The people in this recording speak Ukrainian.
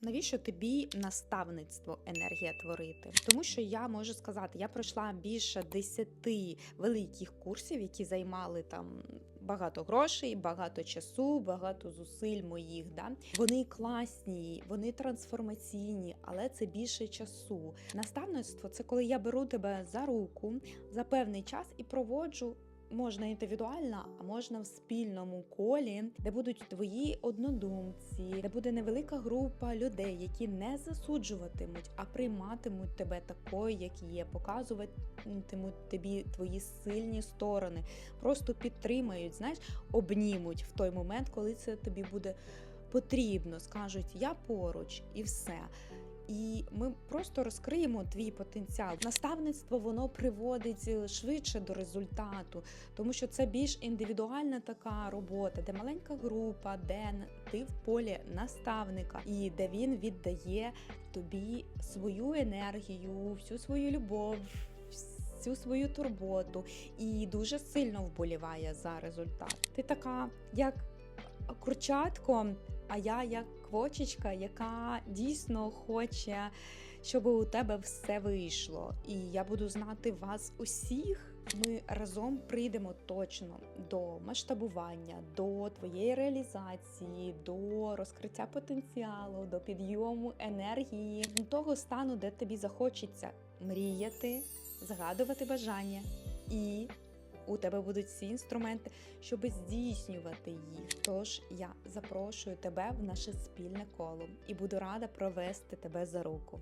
Навіщо тобі наставництво енергія творити? Тому що я можу сказати, я пройшла більше десяти великих курсів, які займали там багато грошей, багато часу, багато зусиль моїх. Да? Вони класні, вони трансформаційні, але це більше часу. Наставництво це коли я беру тебе за руку за певний час і проводжу. Можна індивідуально, а можна в спільному колі, де будуть твої однодумці, де буде невелика група людей, які не засуджуватимуть, а прийматимуть тебе такою, як є, показуватимуть тобі твої сильні сторони, просто підтримають, знаєш, обнімуть в той момент, коли це тобі буде потрібно. Скажуть я поруч і все. І ми просто розкриємо твій потенціал. Наставництво воно приводить швидше до результату, тому що це більш індивідуальна така робота, де маленька група, де ти в полі наставника, і де він віддає тобі свою енергію, всю свою любов. Всю свою турботу і дуже сильно вболіває за результат. Ти така, як курчатко, а я як квочечка, яка дійсно хоче, щоб у тебе все вийшло. І я буду знати вас усіх. Ми разом прийдемо точно до масштабування, до твоєї реалізації, до розкриття потенціалу, до підйому енергії, до того стану, де тобі захочеться мріяти, згадувати бажання і у тебе будуть всі інструменти, щоб здійснювати їх. Тож я запрошую тебе в наше спільне коло і буду рада провести тебе за руку.